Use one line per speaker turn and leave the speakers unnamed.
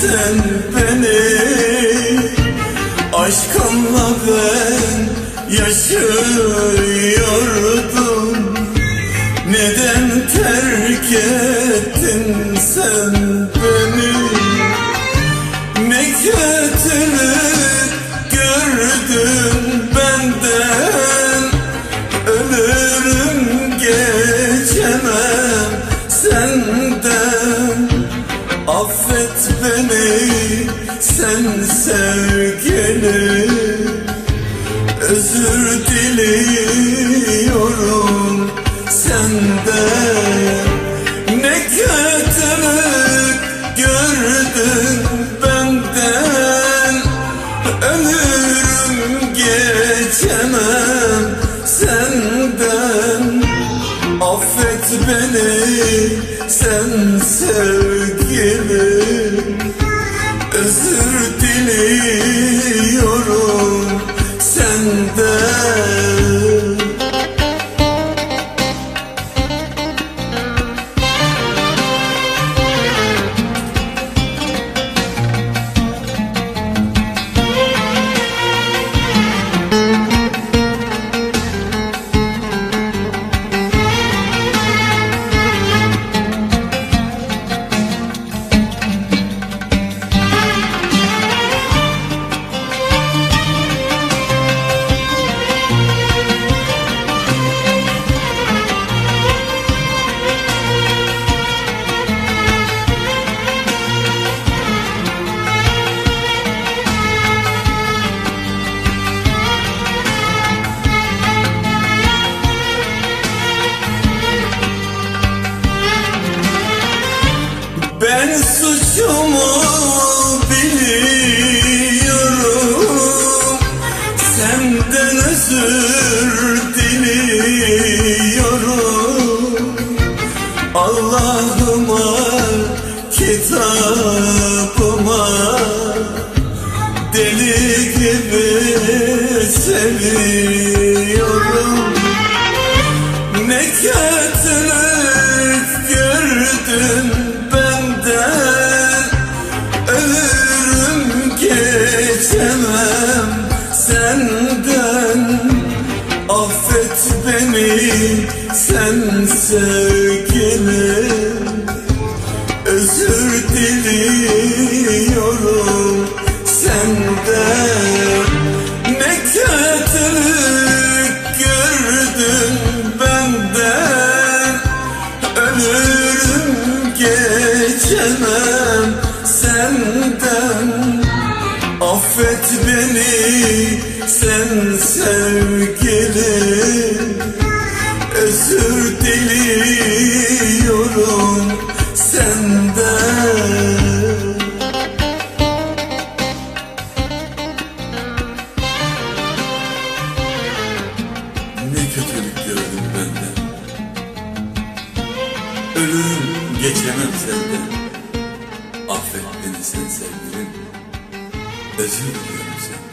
sen beni Aşkınla ben yaşıyordum. Neden terk ettin Affet beni sen sevgilim Özür diliyorum senden. Ne kötülük gördün benden. Ölürüm geçemem senden. Affet beni sen sevgilim Özür diliyorum senden özür diliyorum Allah'ıma kitabıma Deli gibi seviyorum. Ne kötülük Affet beni sen sevgilim Özür diliyorum senden. Ne kötülük gördün benden. Ölürüm geçemem senden. Affet beni sen sevgilim Özür diliyorum senden. Ne kötülük gördüm benden. Ölürüm geçemem senden. Affet beni sen sevgilim. Özür diliyorum